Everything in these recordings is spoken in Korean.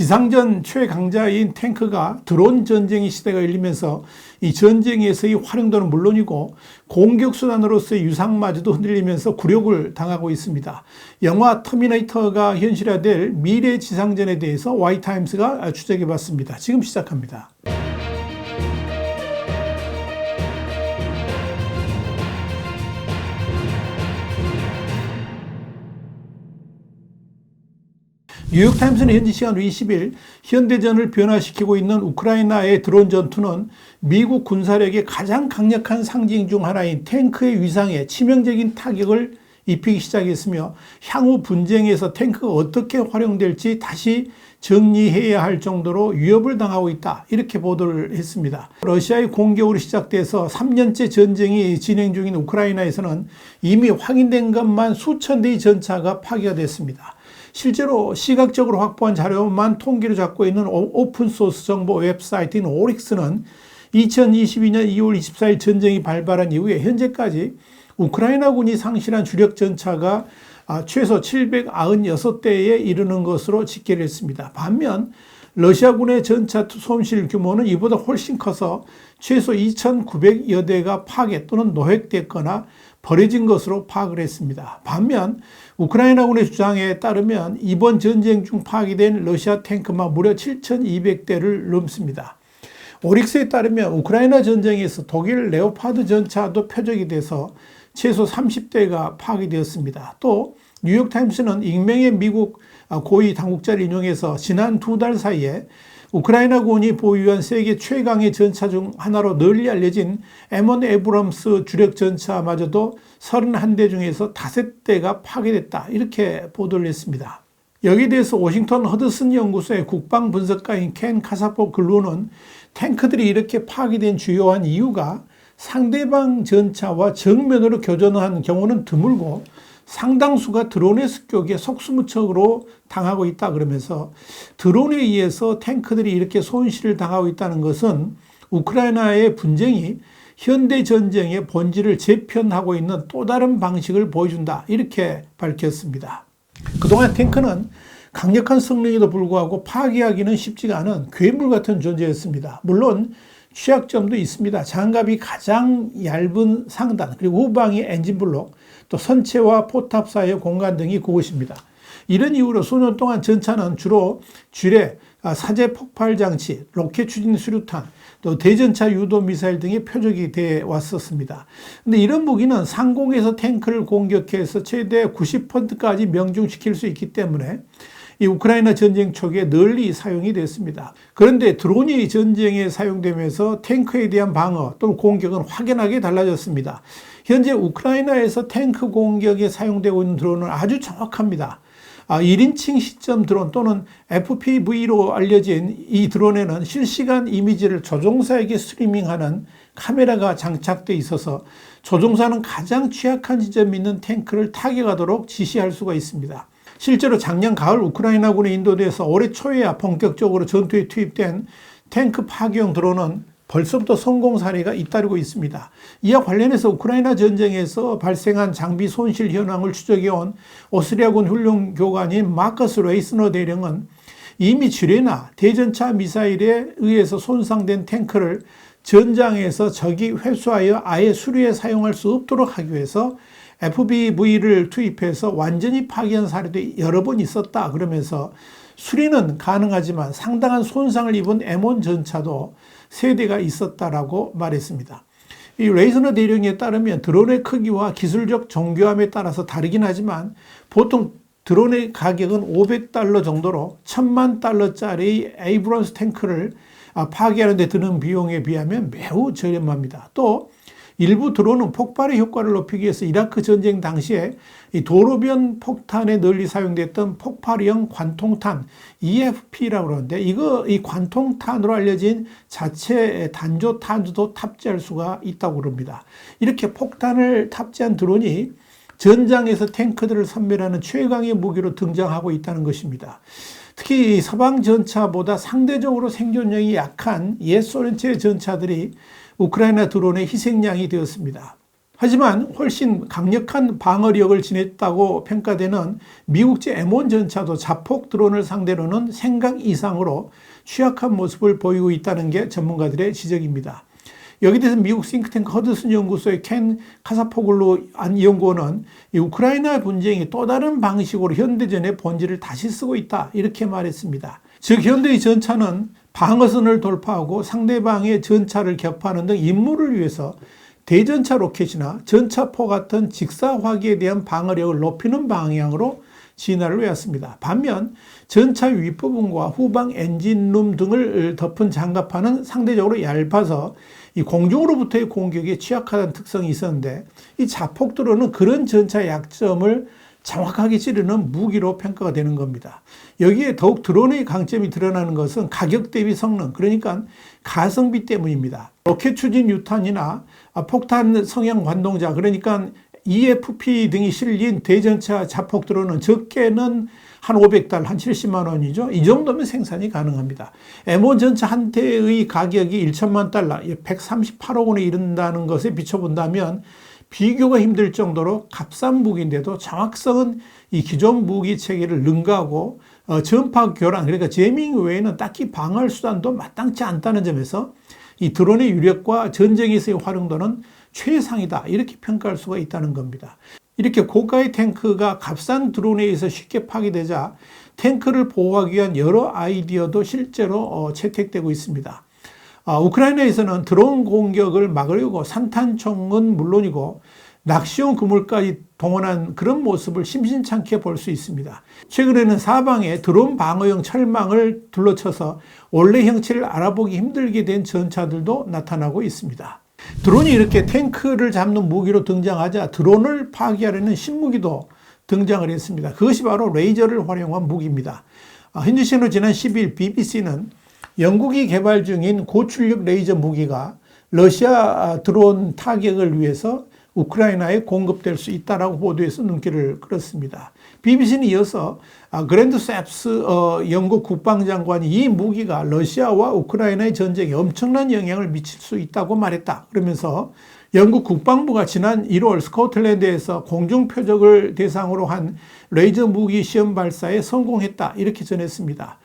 지상전 최강자인 탱크가 드론 전쟁의 시대가 열리면서 이 전쟁에서의 활용도는 물론이고 공격 수단으로서의 유상마저도 흔들리면서 굴욕을 당하고 있습니다. 영화 터미네이터가 현실화될 미래 지상전에 대해서 와이타임스가 추적해 봤습니다. 지금 시작합니다. 뉴욕타임스는 현지 시간 20일 현대전을 변화시키고 있는 우크라이나의 드론 전투는 미국 군사력의 가장 강력한 상징 중 하나인 탱크의 위상에 치명적인 타격을 입히기 시작했으며 향후 분쟁에서 탱크가 어떻게 활용될지 다시 정리해야 할 정도로 위협을 당하고 있다. 이렇게 보도를 했습니다. 러시아의 공격으로 시작돼서 3년째 전쟁이 진행 중인 우크라이나에서는 이미 확인된 것만 수천 대의 전차가 파괴가 됐습니다. 실제로 시각적으로 확보한 자료만 통계로 잡고 있는 오픈소스 정보 웹사이트인 오릭스는 2022년 2월 24일 전쟁이 발발한 이후에 현재까지 우크라이나군이 상실한 주력 전차가 아, 최소 796대에 이르는 것으로 집계를 했습니다. 반면 러시아군의 전차 손실 규모는 이보다 훨씬 커서 최소 2,900여 대가 파괴 또는 노획됐거나 버려진 것으로 파악을 했습니다. 반면 우크라이나군의 주장에 따르면 이번 전쟁 중 파괴된 러시아 탱크만 무려 7,200대를 넘습니다. 오릭스에 따르면 우크라이나 전쟁에서 독일 레오파드 전차도 표적이 돼서 최소 30대가 파괴되었습니다. 또 뉴욕타임스는 익명의 미국 고위 당국자를 인용해서 지난 두 달 사이에 우크라이나군이 보유한 세계 최강의 전차 중 하나로 널리 알려진 M1 에브럼스 주력 전차마저도 31대 중에서 5대가 파괴됐다. 이렇게 보도를 했습니다. 여기에 대해서 워싱턴 허드슨 연구소의 국방 분석가인 켄 카사포 글루는 탱크들이 이렇게 파괴된 주요한 이유가 상대방 전차와 정면으로 교전한 경우는 드물고 상당수가 드론의 습격에 속수무책으로 당하고 있다 그러면서 드론에 의해서 탱크들이 이렇게 손실을 당하고 있다는 것은 우크라이나의 분쟁이 현대 전쟁의 본질을 재편하고 있는 또 다른 방식을 보여준다. 이렇게 밝혔습니다. 그동안 탱크는 강력한 성능에도 불구하고 파괴하기는 쉽지가 않은 괴물 같은 존재였습니다. 물론 취약점도 있습니다. 장갑이 가장 얇은 상단, 그리고 후방이 엔진 블록, 또 선체와 포탑 사이의 공간 등이 그곳입니다. 이런 이유로 수년 동안 전차는 주로 주례, 아, 사제 폭발 장치, 로켓 추진 수류탄, 또 대전차 유도 미사일 등의 표적이 돼 왔었습니다. 근데 이런 무기는 상공에서 탱크를 공격해서 최대 90%까지 명중시킬 수 있기 때문에 이 우크라이나 전쟁 초기에 널리 사용이 됐습니다. 그런데 드론이 전쟁에 사용되면서 탱크에 대한 방어 또는 공격은 확연하게 달라졌습니다. 현재 우크라이나에서 탱크 공격에 사용되고 있는 드론은 아주 정확합니다. 1인칭 아, 시점 드론 또는 FPV로 알려진 이 드론에는 실시간 이미지를 조종사에게 스트리밍하는 카메라가 장착되어 있어서 조종사는 가장 취약한 지점이 있는 탱크를 타격하도록 지시할 수가 있습니다. 실제로 작년 가을 우크라이나군에 인도돼서 올해 초에야 본격적으로 전투에 투입된 탱크 파괴용 드론은 벌써부터 성공 사례가 잇따르고 있습니다. 이와 관련해서 우크라이나 전쟁에서 발생한 장비 손실 현황을 추적해온 오스트리아군 훈련 교관인 마커스 레이스너 대령은 이미 지뢰나 대전차 미사일에 의해서 손상된 탱크를 전장에서 적이 회수하여 아예 수리에 사용할 수 없도록 하기 위해서 FBV를 투입해서 완전히 파괴한 사례도 여러 번 있었다. 그러면서 수리는 가능하지만 상당한 손상을 입은 M1 전차도 세대가 있었다라고 말했습니다. 이 레이서너 대령에 따르면 드론의 크기와 기술적 정교함에 따라서 다르긴 하지만 보통 드론의 가격은 500달러 정도로 1000만 달러짜리 에이브런스 탱크를 파괴하는 데 드는 비용에 비하면 매우 저렴합니다. 또 일부 드론은 폭발의 효과를 높이기 위해서 이라크 전쟁 당시에 이 도로변 폭탄에 널리 사용됐던 폭발형 관통탄 EFP라고 그러는데 이거 이 관통탄으로 알려진 자체 단조 탄두도 탑재할 수가 있다고 그럽니다. 이렇게 폭탄을 탑재한 드론이 전장에서 탱크들을 선멸하는 최강의 무기로 등장하고 있다는 것입니다. 특히 서방 전차보다 상대적으로 생존력이 약한 옛 소련체 전차들이 우크라이나 드론의 희생양이 되었습니다. 하지만 훨씬 강력한 방어력을 지녔다고 평가되는 미국제 M1 전차도 자폭 드론을 상대로는 생각 이상으로 취약한 모습을 보이고 있다는 게 전문가들의 지적입니다. 여기 대해서 미국 싱크탱크 허드슨 연구소의 켄 카사포글로 안 연구원은 이 우크라이나 분쟁이 또 다른 방식으로 현대전의 본질을 다시 쓰고 있다 이렇게 말했습니다. 즉 현대의 전차는 방어선을 돌파하고 상대방의 전차를 격파하는 등 임무를 위해서 대전차 로켓이나 전차포 같은 직사화기에 대한 방어력을 높이는 방향으로 진화를 해왔습니다. 반면 전차 윗부분과 후방 엔진룸 등을 덮은 장갑판은 상대적으로 얇아서 이 공중으로부터의 공격에 취약하다는 특성이 있었는데 이 자폭드론은 그런 전차 약점을 정확하게 찌르는 무기로 평가가 되는 겁니다. 여기에 더욱 드론의 강점이 드러나는 것은 가격 대비 성능, 그러니까 가성비 때문입니다. 로켓 추진 유탄이나 폭탄 성형 관동자, 그러니까 EFP 등이 실린 대전차 자폭 드론은 적게는 한 500달, 한 70만 원이죠. 이 정도면 생산이 가능합니다. M1 전차 한 대의 가격이 1천만 달러, 138억 원에 이른다는 것에 비춰본다면 비교가 힘들 정도로 값싼 무기인데도 정확성은 이 기존 무기 체계를 능가하고 어, 전파 교란 그러니까 제밍 외에는 딱히 방어할 수단도 마땅치 않다는 점에서 이 드론의 유력과 전쟁에서의 활용도는 최상이다 이렇게 평가할 수가 있다는 겁니다. 이렇게 고가의 탱크가 값싼 드론에 의해서 쉽게 파괴되자 탱크를 보호하기 위한 여러 아이디어도 실제로 어, 채택되고 있습니다. 아, 우크라이나에서는 드론 공격을 막으려고 산탄총은 물론이고 낚시용 그물까지 동원한 그런 모습을 심심찮게 볼 수 있습니다. 최근에는 사방에 드론 방어용 철망을 둘러쳐서 원래 형체를 알아보기 힘들게 된 전차들도 나타나고 있습니다. 드론이 이렇게 탱크를 잡는 무기로 등장하자 드론을 파괴하려는 신무기도 등장을 했습니다. 그것이 바로 레이저를 활용한 무기입니다. 아, 현지 시간으로 지난 10일 BBC는 영국이 개발 중인 고출력 레이저 무기가 러시아 드론 타격을 위해서 우크라이나에 공급될 수 있다라고 보도해서 눈길을 끌었습니다. BBC는 이어서 아, 그랜드 셉스 어, 영국 국방장관이 이 무기가 러시아와 우크라이나의 전쟁에 엄청난 영향을 미칠 수 있다고 말했다. 그러면서 영국 국방부가 지난 1월 스코틀랜드에서 공중 표적을 대상으로 한 레이저 무기 시험 발사에 성공했다. 이렇게 전했습니다.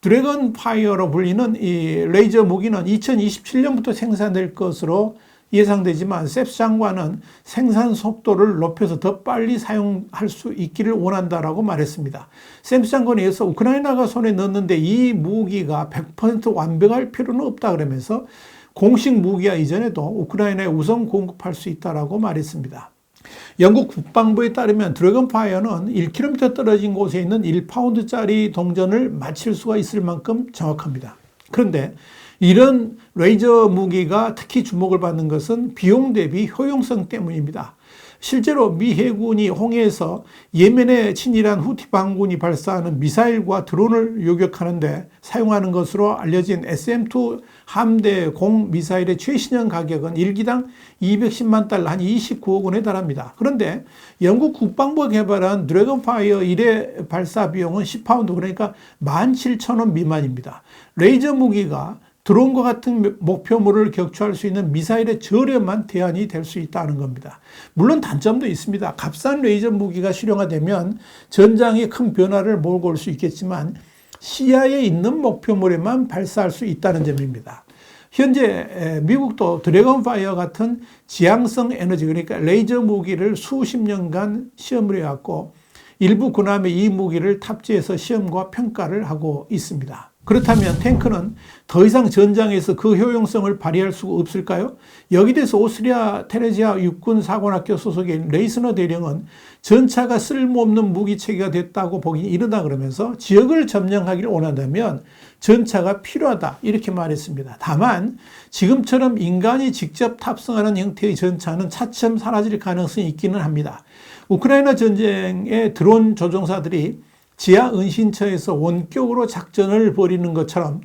드래곤 파이어로 불리는 이 레이저 무기는 2027년부터 생산될 것으로 예상되지만 장관은 생산 속도를 높여서 더 빨리 사용할 수 있기를 원한다라고 말했습니다. 장관에 의해서 우크라이나가 손에 넣는데 이 무기가 100% 완벽할 필요는 없다 그러면서 공식 무기와 이전에도 우크라이나에 우선 공급할 수 있다라고 말했습니다. 영국 국방부에 따르면 드래곤 파이어는 1km 떨어진 곳에 있는 1파운드짜리 동전을 맞힐 수가 있을 만큼 정확합니다. 그런데 이런 레이저 무기가 특히 주목을 받는 것은 비용 대비 효용성 때문입니다. 실제로 미 해군이 홍해에서 예멘에 친일한 후티 반군이 발사하는 미사일과 드론을 요격하는데 사용하는 것으로 알려진 SM-2 함대 공 미사일의 최신형 가격은 1기당 210만 달러 한 29억 원에 달합니다. 그런데 영국 국방부가 개발한 드래곤파이어 1회 발사 비용은 10파운드 그러니까 17,000원 미만입니다. 레이저 무기가 드론과 같은 목표물을 격추할 수 있는 미사일의 저렴한 대안이 될 수 있다는 겁니다. 물론 단점도 있습니다. 값싼 레이저 무기가 실용화되면 전장에 큰 변화를 몰고 올 수 있겠지만 시야에 있는 목표물에만 발사할 수 있다는 점입니다. 현재 미국도 드래곤 파이어 같은 지향성 에너지 그러니까 레이저 무기를 수십 년간 시험을 해왔고 일부 군함에 이 무기를 탑재해서 시험과 평가를 하고 있습니다. 그렇다면 탱크는 더 이상 전장에서 그 효용성을 발휘할 수 없을까요? 여기 대해서 오스트리아 테레지아 육군 사관학교 소속인 레이스너 대령은 전차가 쓸모없는 무기 체계가 됐다고 보기 이르다 그러면서 지역을 점령하기를 원한다면 전차가 필요하다 이렇게 말했습니다. 다만 지금처럼 인간이 직접 탑승하는 형태의 전차는 차츰 사라질 가능성이 있기는 합니다. 우크라이나 전쟁의 드론 조종사들이 지하 은신처에서 원격으로 작전을 벌이는 것처럼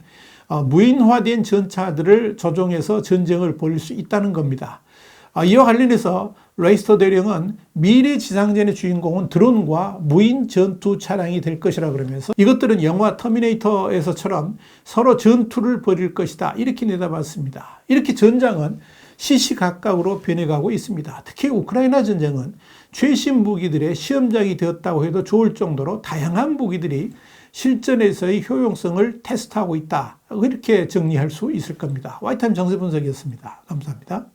어, 무인화된 전차들을 조종해서 전쟁을 벌일 수 있다는 겁니다. 아, 이와 관련해서 레이스터 대령은 미래 지상전의 주인공은 드론과 무인 전투 차량이 될 것이라 그러면서 이것들은 영화 터미네이터에서처럼 서로 전투를 벌일 것이다. 이렇게 내다봤습니다. 이렇게 전장은 시시각각으로 변해가고 있습니다. 특히 우크라이나 전쟁은 최신 무기들의 시험장이 되었다고 해도 좋을 정도로 다양한 무기들이 실전에서의 효용성을 테스트하고 있다. 이렇게 정리할 수 있을 겁니다. 와이타임 정세 분석이었습니다. 감사합니다.